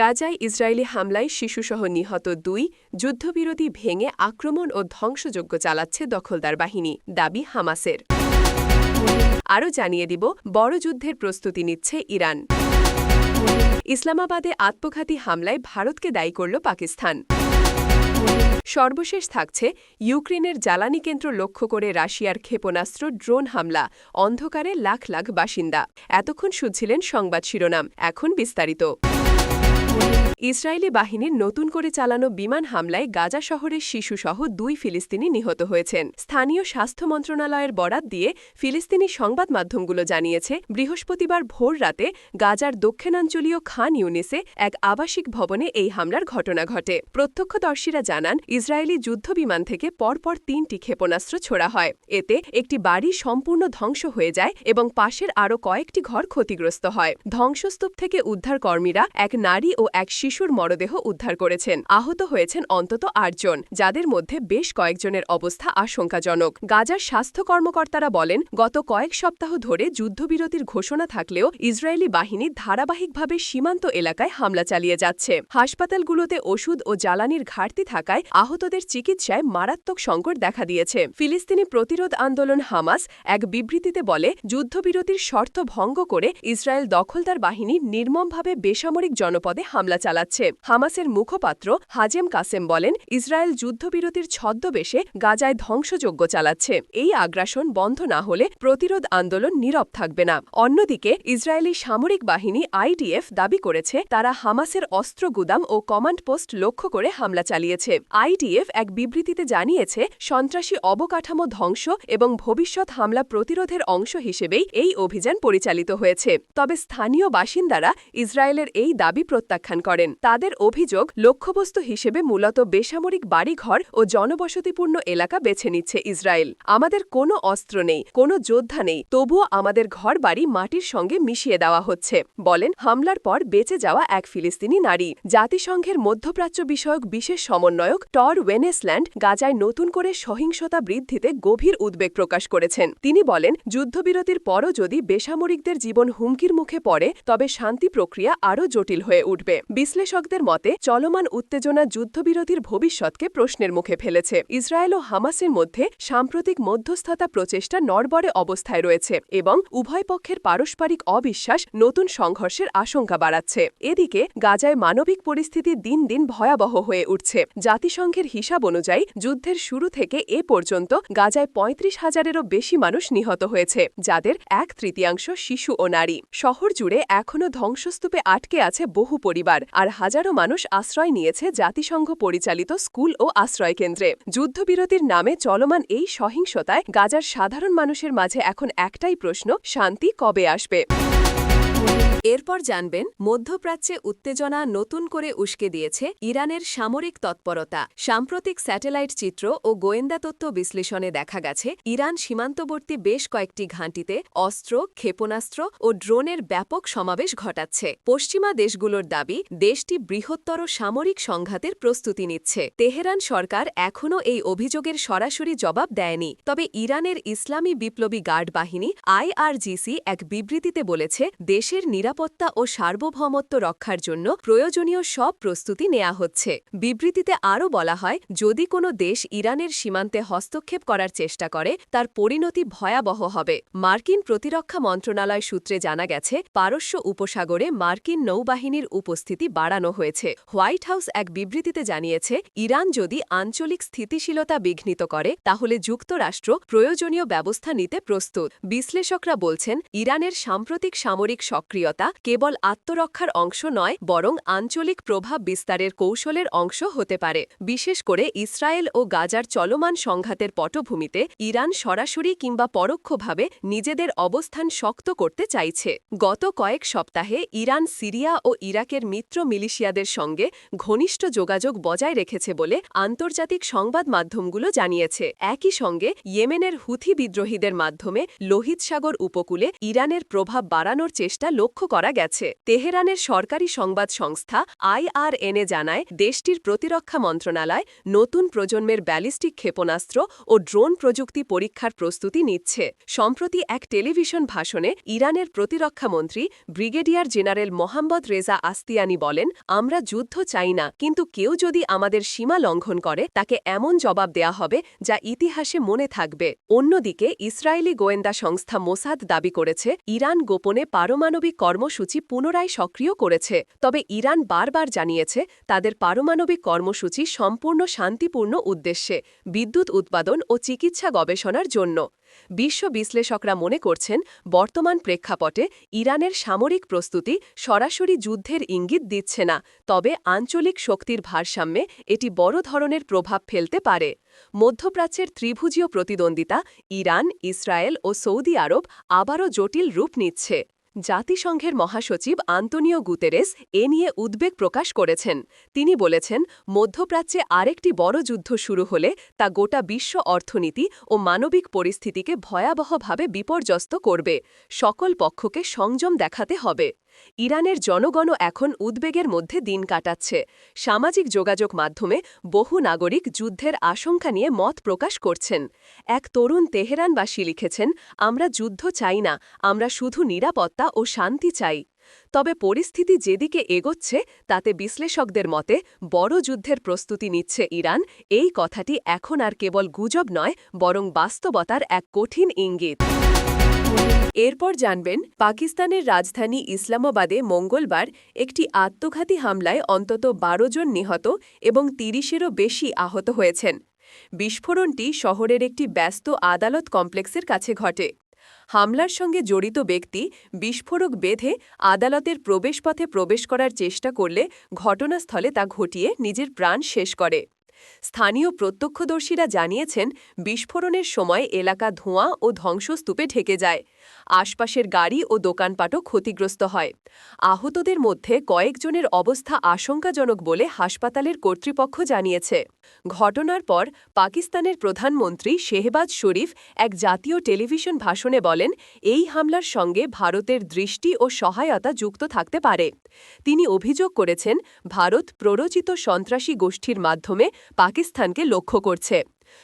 গাজায় ইসরায়েলি হামলায় শিশুসহ নিহত দুই যুদ্ধবিরতি ভেঙে আক্রমণ ও ধ্বংসযজ্ঞ চালাচ্ছে দখলদার বাহিনী, দাবি হামাসের। আরও জানিয়ে দিব, বড় যুদ্ধের প্রস্তুতি নিচ্ছে ইরান। ইসলামাবাদে আত্মঘাতী হামলায় ভারতকে দায়ী করল পাকিস্তান। সর্বশেষ থাকছে, ইউক্রেনের জ্বালানি কেন্দ্র লক্ষ্য করে রাশিয়ার ক্ষেপণাস্ত্র ড্রোন হামলা, অন্ধকারে লাখ লাখ বাসিন্দা। এতক্ষণ শুনছিলেন সংবাদ শিরোনাম, এখন বিস্তারিত। away. ইসরায়েলি বাহিনীর নতুন করে চালানো বিমান হামলায় গাজা শহরের শিশুসহ দুই ফিলিস্তিনি নিহত হয়েছেন। স্থানীয় স্বাস্থ্য মন্ত্রণালয়ের বরাত দিয়ে ফিলিস্তিনি সংবাদ মাধ্যমগুলো জানিয়েছে, বৃহস্পতিবার ভোর রাতে গাজার দক্ষিণাঞ্চলীয় খান ইউনিসে এক আবাসিক ভবনে এই হামলার ঘটনা ঘটে। প্রত্যক্ষদর্শীরা জানান, ইসরায়েলি যুদ্ধবিমান থেকে পরপর তিনটি ক্ষেপণাস্ত্র ছোড়া হয়। এতে একটি বাড়ি সম্পূর্ণ ধ্বংস হয়ে যায় এবং পাশের আরও কয়েকটি ঘর ক্ষতিগ্রস্ত হয়। ধ্বংসস্তূপ থেকে উদ্ধারকর্মীরা এক নারী ও এক শিশুর মরদেহ উদ্ধার করেছেন। আহত হয়েছেন অন্তত আটজন, যাদের মধ্যে বেশ কয়েকজনের অবস্থা আশঙ্কাজনক। গাজার স্বাস্থ্য কর্মকর্তারা বলেন, গত কয়েক সপ্তাহ ধরে যুদ্ধবিরতির ঘোষণা থাকলেও ইসরায়েলি বাহিনী ধারাবাহিকভাবে সীমান্ত এলাকায় হামলা চালিয়ে যাচ্ছে। হাসপাতালগুলোতে ওষুধ ও জ্বালানির ঘাটতি থাকায় আহতদের চিকিৎসায় মারাত্মক সংকট দেখা দিয়েছে। ফিলিস্তিনি প্রতিরোধ আন্দোলন হামাস এক বিবৃতিতে বলে, যুদ্ধবিরতির শর্ত ভঙ্গ করে ইসরায়েল দখলদার বাহিনী নির্মমভাবে বেসামরিক জনপদে হামলা চালাচ্ছে। হামাসের মুখপাত্র হাজেম কাসেম বলেন, ইসরায়েল যুদ্ধবিরতির ছদ্মবেশে গাজায় ধ্বংসযজ্ঞ চালাচ্ছে। এই আগ্রাসন বন্ধ না হলে প্রতিরোধ আন্দোলন নীরব থাকবে না। অন্যদিকে, ইসরায়েলি সামরিক বাহিনী আইডিএফ দাবি করেছে, তারা হামাসের অস্ত্র গুদাম ও কমান্ড পোস্ট লক্ষ্য করে হামলা চালিয়েছে। আইডিএফ এক বিবৃতিতে জানিয়েছে, সন্ত্রাসী অবকাঠামো ধ্বংস এবং ভবিষ্যৎ হামলা প্রতিরোধের অংশ হিসেবেই এই অভিযান পরিচালিত হয়েছে। তবে স্থানীয় বাসিন্দারা ইসরায়েলের এই দাবি প্রত্যাখ্যান করেন। তাদের অভিযোগ লক্ষ্যবস্তু হিসেবে মূলত বেসামরিক বাড়িঘর ও জনবসতিপূর্ণ এলাকা বেছে নিচ্ছে ইসরায়েল। আমাদের কোনো অস্ত্র নেই, কোনো যোদ্ধা নেই, তবুও আমাদের ঘর বাড়ি মাটির সঙ্গে মিশিয়ে দেওয়া হচ্ছে, বলেন হামলার পর বেঁচে যাওয়া এক ফিলিস্তিনি নারী। জাতিসংঘের মধ্যপ্রাচ্য বিষয়ক বিশেষ সমন্বয়ক টর ওয়েনেসল্যান্ড গাজায় নতুন করে সহিংসতা বৃদ্ধিতে গভীর উদ্বেগ প্রকাশ করেছেন। তিনি বলেন, যুদ্ধবিরতির পরও যদি বেসামরিকদের জীবন হুমকির মুখে পড়ে, তবে শান্তি প্রক্রিয়া আরও জটিল হয়ে উঠবে। বিশ্লেষকদের মতে, চলমান উত্তেজনা যুদ্ধবিরতির ভবিষ্যৎকে প্রশ্নের মুখে ফেলেছে। ইসরায়েল ও হামাসের মধ্যে সাম্প্রতিক মধ্যস্থতা প্রচেষ্টা নড়বড়ে অবস্থায় রয়েছে এবং উভয় পক্ষের পারস্পরিক অবিশ্বাস নতুন সংঘর্ষের আশঙ্কা বাড়াচ্ছে। এদিকে, গাজায় মানবিক পরিস্থিতি দিন দিন ভয়াবহ হয়ে উঠছে। জাতিসংঘের হিসাব অনুযায়ী, যুদ্ধের শুরু থেকে এ পর্যন্ত গাজায় পঁয়ত্রিশ হাজারেরও বেশি মানুষ নিহত হয়েছে, যাদের এক তৃতীয়াংশ শিশু ও নারী। শহর জুড়ে এখনও ধ্বংসস্তূপে আটকে আছে বহু পরিবার, আর হাজারো মানুষ আশ্রয় নিয়েছে জাতিসংঘ পরিচালিত স্কুল ও আশ্রয়কেন্দ্রে যুদ্ধবিরতির নামে চলমান এই সহিংসতায় গাজার সাধারণ মানুষের মাঝে এখন একটাই প্রশ্ন, শান্তি কবে আসবে? এরপর জানবেন, মধ্যপ্রাচ্যে উত্তেজনা নতুন করে উস্কে দিয়েছে ইরানের সামরিক তৎপরতা। সাম্প্রতিক স্যাটেলাইট চিত্র ও গোয়েন্দা তথ্য বিশ্লেষণে দেখা গেছে, ইরান সীমান্তবর্তী বেশ কয়েকটি ঘাঁটিতে অস্ত্র, ক্ষেপণাস্ত্র ও ড্রোনের ব্যাপক সমাবেশ ঘটাচ্ছে। পশ্চিমা দেশগুলোর দাবি, দেশটি বৃহত্তর সামরিক সংঘাতের প্রস্তুতি নিচ্ছে। তেহরান সরকার এখনও এই অভিযোগের সরাসরি জবাব দেয়নি। তবে ইরানের ইসলামী বিপ্লবী গার্ড বাহিনী, আইআরজিসি, এক বিবৃতিতে বলেছে দেশের নিরাপত্তা ও সার্বভৌমত্ব রক্ষার জন্য প্রয়োজনীয় সব প্রস্তুতি নেওয়া হচ্ছে। বিবৃতিতে আরও বলা হয়, যদি কোনো দেশ ইরানের সীমান্তে হস্তক্ষেপ করার চেষ্টা করে, তার পরিণতি ভয়াবহ হবে। মার্কিন প্রতিরক্ষা মন্ত্রণালয় সূত্রে জানা গেছে, পারস্য উপসাগরে মার্কিন নৌবাহিনীর উপস্থিতি বাড়ানো হয়েছে। হোয়াইট হাউস এক বিবৃতিতে জানিয়েছে, ইরান যদি আঞ্চলিক স্থিতিশীলতা বিঘ্নিত করে, তাহলে যুক্তরাষ্ট্র প্রয়োজনীয় ব্যবস্থা নিতে প্রস্তুত। বিশ্লেষকরা বলছেন, ইরানের সাম্প্রতিক সামরিক সক্রিয়তা কেবল আত্মরক্ষার অংশ নয়, বরং আঞ্চলিক প্রভাব বিস্তারের কৌশলের অংশ হতে পারে। বিশেষ করে ইসরায়েল ও গাজার চলমান সংঘাতের পটভূমিতে ইরান সরাসরি কিংবা পরোক্ষভাবে নিজেদের অবস্থান শক্ত করতে চাইছে। গত কয়েক সপ্তাহে ইরান সিরিয়া ও ইরাকের মিত্র মিলিশিয়াদের সঙ্গে ঘনিষ্ঠ যোগাযোগ বজায় রেখেছে বলে আন্তর্জাতিক সংবাদ মাধ্যমগুলো জানিয়েছে। একই সঙ্গে ইয়েমেনের হুথি বিদ্রোহীদের মাধ্যমে লোহিত সাগর উপকূলে ইরানের প্রভাব বাড়ানোর চেষ্টা লক্ষ্য করা গেছে। তেহরানের সরকারি সংবাদ সংস্থা আইআরএনএ জানায়, দেশটির প্রতিরক্ষা মন্ত্রণালয় নতুন প্রজন্মের ব্যালিস্টিক ক্ষেপণাস্ত্র ও ড্রোন প্রযুক্তি পরীক্ষার প্রস্তুতি নিচ্ছে। সম্প্রতি এক টেলিভিশন ভাষণে ইরানের প্রতিরক্ষা মন্ত্রী brigadier general Mohammad Reza Ashtiani বলেন, আমরা যুদ্ধ চাই না, কিন্তু কেউ যদি আমাদের সীমা লঙ্ঘন করে, তাকে এমন জবাব দেয়া হবে যা ইতিহাসে মনে থাকবে। অন্যদিকে ইসরায়েলি গোয়েন্দা সংস্থা মোসাদ দাবি করেছে, ইরান গোপনে পারমাণবিক কর্মসূচি পুনরায় সক্রিয় করেছে, তবে ইরান বারবার জানিয়েছে তাদের পারমাণবিক কর্মসূচি সম্পূর্ণ শান্তিপূর্ণ উদ্দেশ্যে, বিদ্যুৎ উৎপাদন ও চিকিৎসা গবেষণার জন্য। বিশ্ব বিশ্লেষকরা মনে করছেন, বর্তমান প্রেক্ষাপটে ইরানের সামরিক প্রস্তুতি সরাসরি যুদ্ধের ইঙ্গিত দিচ্ছে না, তবে আঞ্চলিক শক্তির ভারসাম্যে এটি বড় ধরনের প্রভাব ফেলতে পারে। মধ্যপ্রাচ্যের ত্রিভুজীয় প্রতিদ্বন্দ্বিতা ইরান, ইসরায়েল ও সৌদি আরব আবারও জটিল রূপ নিচ্ছে। জাতিসংঘের মহাসচিব আন্তনিও গুতেরেস এ নিয়ে উদ্বেগ প্রকাশ করেছেন। তিনি বলেছেন, মধ্যপ্রাচ্যে আরেকটি বড় যুদ্ধ শুরু হলে তা গোটা বিশ্ব অর্থনীতি ও মানবিক পরিস্থিতিকে ভয়াবহভাবে বিপর্যস্ত করবে। সকল পক্ষকে সংযম দেখাতে হবে। ইরানের জনগণও এখন উদ্বেগের মধ্যে দিন কাটাচ্ছে। সামাজিক যোগাযোগ মাধ্যমে বহু নাগরিক যুদ্ধের আশঙ্কা নিয়ে মত প্রকাশ করছেন। এক তরুণ তেহরানবাসী লিখেছেন, আমরা যুদ্ধ চাই না, আমরা শুধু নিরাপত্তা ও শান্তি চাই। তবে পরিস্থিতি যেদিকে এগোচ্ছে, তাতে বিশ্লেষকদের মতে বড় যুদ্ধের প্রস্তুতি নিচ্ছে ইরান। এই কথাটি এখন আর কেবল গুজব নয়, বরং বাস্তবতার এক কঠিন ইঙ্গিত। এরপর জানবেন, পাকিস্তানের রাজধানী ইসলামাবাদে মঙ্গলবার একটি আত্মঘাতী হামলায় অন্তত বারো জন নিহত এবং তিরিশেরও বেশি আহত হয়েছেন। বিস্ফোরণটি শহরের একটি ব্যস্ত আদালত কমপ্লেক্সের কাছে ঘটে। হামলার সঙ্গে জড়িত ব্যক্তি বিস্ফোরক বেঁধে আদালতের প্রবেশপথে প্রবেশ করার চেষ্টা করলে ঘটনাস্থলে তা ঘটিয়ে নিজের প্রাণ শেষ করে। স্থানীয় প্রত্যক্ষদর্শীরা জানিয়েছেন বিস্ফোরণের সময় এলাকা ধোঁয়া ও ধ্বংসস্তূপে ঢেকে যায়। আশপাশের গাড়ি ও দোকানপাটও ক্ষতিগ্রস্ত হয়। আহতদের মধ্যে কয়েকজনের অবস্থা আশঙ্কাজনক বলে হাসপাতালের কর্তৃপক্ষ জানিয়েছে। ঘটনার পর পাকিস্তানের প্রধানমন্ত্রী শেহবাজ শরীফ এক জাতীয় টেলিভিশন ভাষণে বলেন, এই হামলার সঙ্গে ভারতের দৃষ্টি ও সহায়তা যুক্ত থাকতে পারে। তিনি অভিযোগ করেছেন, ভারত প্ররোচিত সন্ত্রাসী গোষ্ঠীর মাধ্যমে পাকিস্তানকে লক্ষ্য করছে।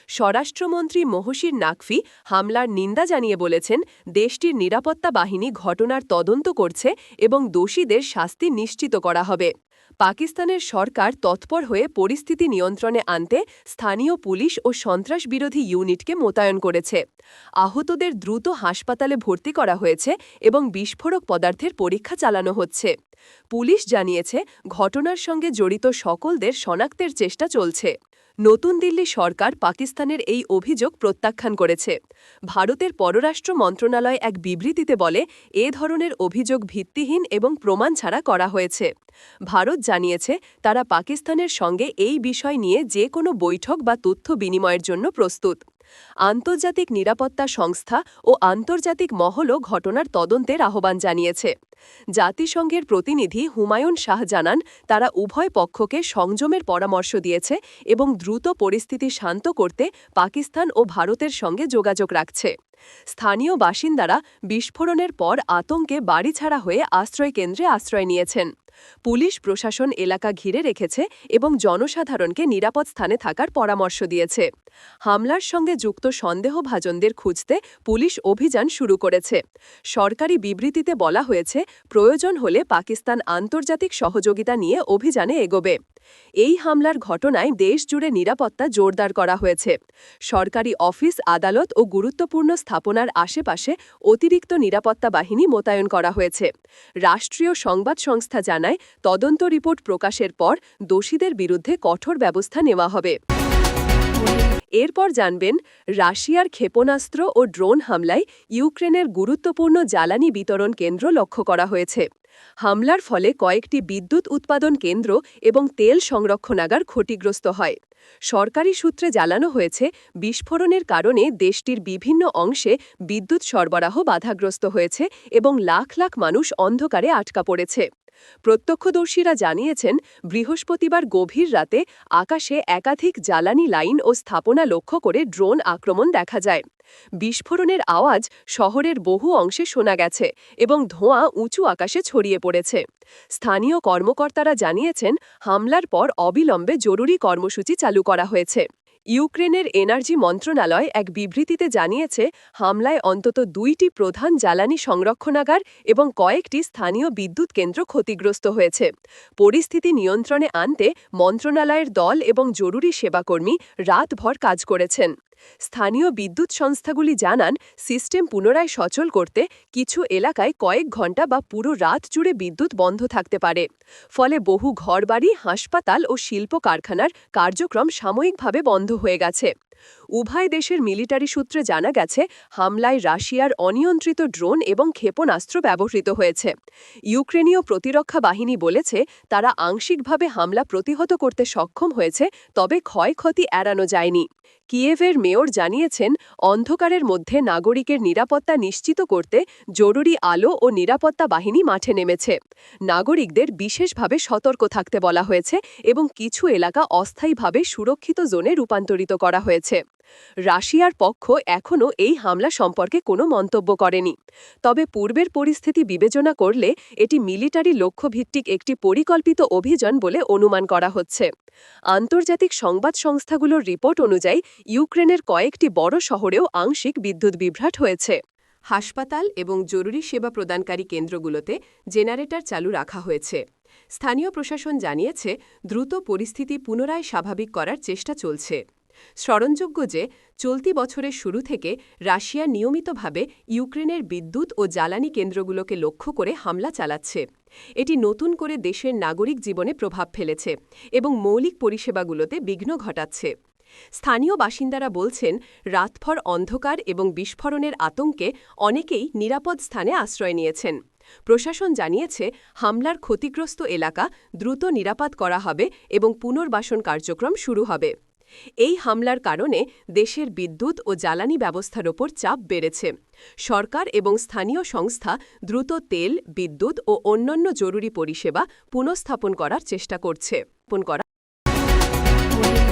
স্বরাষ্ট্রমন্ত্রী মহসির নাকফি হামলার নিন্দা জানিয়ে বলেছেন, দেশটির নিরাপত্তা বাহিনী ঘটনার তদন্ত করছে এবং দোষীদের শাস্তি নিশ্চিত করা হবে। পাকিস্তানের সরকার তৎপর হয়ে পরিস্থিতি নিয়ন্ত্রণে আনতে স্থানীয় পুলিশ ও সন্ত্রাসবিরোধী ইউনিটকে মোতায়েন করেছে। আহতদের দ্রুত হাসপাতালে ভর্তি করা হয়েছে এবং বিস্ফোরক পদার্থের পরীক্ষা চালানো হচ্ছে। পুলিশ জানিয়েছে, ঘটনার সঙ্গে জড়িত সকলদের শনাক্তের চেষ্টা চলছে। নতুন দিল্লি সরকার পাকিস্তানের এই অভিযোগ প্রত্যাখ্যান করেছে। ভারতের পররাষ্ট্র মন্ত্রণালয় এক বিবৃতিতে বলে, এ ধরনের অভিযোগ ভিত্তিহীন এবং প্রমাণ ছাড়া করা হয়েছে। ভারত জানিয়েছে, তারা পাকিস্তানের সঙ্গে এই বিষয় নিয়ে যে কোনো বৈঠক বা তথ্য বিনিময়ের জন্য প্রস্তুত। আন্তর্জাতিক নিরাপত্তা সংস্থা ও আন্তর্জাতিক মহলও ঘটনার তদন্তের আহ্বান জানিয়েছে। জাতিসংঘের প্রতিনিধি হুমায়ুন শাহ জানান, তারা উভয় পক্ষকে সংযমের পরামর্শ দিয়েছে এবং দ্রুত পরিস্থিতি শান্ত করতে পাকিস্তান ও ভারতের সঙ্গে যোগাযোগ রাখছে। স্থানীয় বাসিন্দারা বিস্ফোরণের পর আতঙ্কে বাড়ি ছাড়া হয়ে আশ্রয়কেন্দ্রে আশ্রয় নিয়েছেন। পুলিশ, প্রশাসন এলাকা ঘিরে রেখেছে এবং জনসাধারণকে নিরাপদ স্থানে থাকার পরামর্শ দিয়েছে। হামলার সঙ্গে যুক্ত সন্দেহভাজনদের খুঁজতে পুলিশ অভিযান শুরু করেছে। সরকারি বিবৃতিতে বলা হয়েছে, প্রয়োজন হলে পাকিস্তান আন্তর্জাতিক সহযোগিতা নিয়ে অভিযানে এগোবে। এই হামলার ঘটনায় দেশ জুড়ে নিরাপত্তা জোরদার করা হয়েছে। সরকারি অফিস, আদালত ও গুরুত্বপূর্ণ স্থাপনার আশেপাশে অতিরিক্ত নিরাপত্তা বাহিনী মোতায়েন করা হয়েছে। রাষ্ট্রীয় সংবাদ সংস্থা জানায় তদন্ত রিপোর্ট প্রকাশের পর দোষীদের বিরুদ্ধে কঠোর ব্যবস্থা নেওয়া হবে। এরপর জানবেন, রাশিয়ার ক্ষেপণাস্ত্র ও ড্রোন হামলায় ইউক্রেনের গুরুত্বপূর্ণ জ্বালানি বিতরণ কেন্দ্র লক্ষ্য করা হয়েছে। হামলার ফলে কয়েকটি বিদ্যুৎ উৎপাদন কেন্দ্র এবং তেল সংরক্ষণাগার ক্ষতিগ্রস্ত হয়। সরকারি সূত্রে জানানো হয়েছে, বিস্ফোরণের কারণে দেশটির বিভিন্ন অংশে বিদ্যুৎ সরবরাহ বাধাগ্রস্ত হয়েছে এবং লাখ লাখ মানুষ অন্ধকারে আটকা পড়েছে। প্রত্যক্ষদর্শীরা জানিয়েছেন, বৃহস্পতিবার গভীর রাতে আকাশে একাধিক জ্বালানি লাইন ও স্থাপনা লক্ষ্য করে ড্রোন আক্রমণ দেখা যায়। বিস্ফোরণের আওয়াজ শহরের বহু অংশে শোনা গেছে এবং ধোঁয়া উঁচু আকাশে ছড়িয়ে পড়েছে। স্থানীয় কর্মকর্তারা জানিয়েছেন, হামলার পর অবিলম্বে জরুরি কর্মসূচি চালু করা হয়েছে। ইউক্রেনের এনার্জি মন্ত্রণালয় এক বিবৃতিতে জানিয়েছে, হামলায় অন্তত দুইটি প্রধান জ্বালানি সংরক্ষণাগার এবং কয়েকটি স্থানীয় বিদ্যুৎ কেন্দ্র ক্ষতিগ্রস্ত হয়েছে। পরিস্থিতি নিয়ন্ত্রণে আনতে মন্ত্রণালয়ের দল এবং জরুরি সেবাকর্মী রাতভর কাজ করেছেন। স্থানীয় বিদ্যুৎ সংস্থাগুলি জানান, সিস্টেম পুনরায় সচল করতে কিছু এলাকায় কয়েক ঘণ্টা বা পুরো রাত জুড়ে বিদ্যুৎ বন্ধ থাকতে পারে। ফলে বহু ঘরবাড়ি, হাসপাতাল ও শিল্প কারখানার কার্যক্রম সাময়িকভাবে বন্ধ হয়ে গেছে। উভয় দেশের মিলিটারি সূত্রে জানা গেছে, হামলায় রাশিয়ার অনিয়ন্ত্রিত ড্রোন এবং ক্ষেপণাস্ত্র ব্যবহৃত হয়েছে। ইউক্রেনীয় প্রতিরক্ষা বাহিনী বলেছে, তারা আংশিকভাবে হামলা প্রতিহত করতে সক্ষম হয়েছে, তবে ক্ষয়ক্ষতি এড়ানো যায়নি। কিয়েভের মেয়র জানিয়েছেন, অন্ধকারের মধ্যে নাগরিকের নিরাপত্তা নিশ্চিত করতে জরুরি আলো ও নিরাপত্তা বাহিনী মাঠে নেমেছে। নাগরিকদের বিশেষভাবে সতর্ক থাকতে বলা হয়েছে এবং কিছু এলাকা অস্থায়ীভাবে সুরক্ষিত জোনে রূপান্তরিত করা হয়েছে। রাশিয়ার পক্ষ এখনও এই হামলা সম্পর্কে কোনো মন্তব্য করেনি। তবে পূর্বের পরিস্থিতি বিবেচনা করলে এটি মিলিটারি লক্ষ্যভিত্তিক একটি পরিকল্পিত অভিযান বলে অনুমান করা হচ্ছে। আন্তর্জাতিক সংবাদ সংস্থাগুলোর রিপোর্ট অনুযায়ী, ইউক্রেনের কয়েকটি বড় শহরেও আংশিক বিদ্যুৎ বিভ্রাট হয়েছে। হাসপাতাল এবং জরুরি সেবা প্রদানকারী কেন্দ্রগুলোতে জেনারেটর চালু রাখা হয়েছে। স্থানীয় প্রশাসন জানিয়েছে, দ্রুত পরিস্থিতি পুনরায় স্বাভাবিক করার চেষ্টা চলছে। স্মরণযোগ্য যে চলতি বছরের শুরু থেকে রাশিয়া নিয়মিতভাবে ইউক্রেনের বিদ্যুৎ ও জ্বালানি কেন্দ্রগুলোকে লক্ষ্য করে হামলা চালাচ্ছে। এটি নতুন করে দেশের নাগরিক জীবনে প্রভাব ফেলেছে এবং মৌলিক পরিষেবাগুলোতে বিঘ্ন ঘটাচ্ছে। স্থানীয় বাসিন্দারা বলছেন, রাতভর অন্ধকার এবং বিস্ফোরণের আতঙ্কে অনেকেই নিরাপদ স্থানে আশ্রয় নিয়েছেন। প্রশাসন জানিয়েছে, হামলার ক্ষতিগ্রস্ত এলাকা দ্রুত নিরাপদ করা হবে এবং পুনর্বাসন কার্যক্রম শুরু হবে। এই হামলার কারণে দেশের বিদ্যুৎ ও জ্বালানি ব্যবস্থার ওপর চাপ বেড়েছে। সরকার এবং স্থানীয় সংস্থা দ্রুত তেল, বিদ্যুৎ ও অন্যান্য জরুরি পরিষেবা পুনঃস্থাপন করার চেষ্টা করছে। করা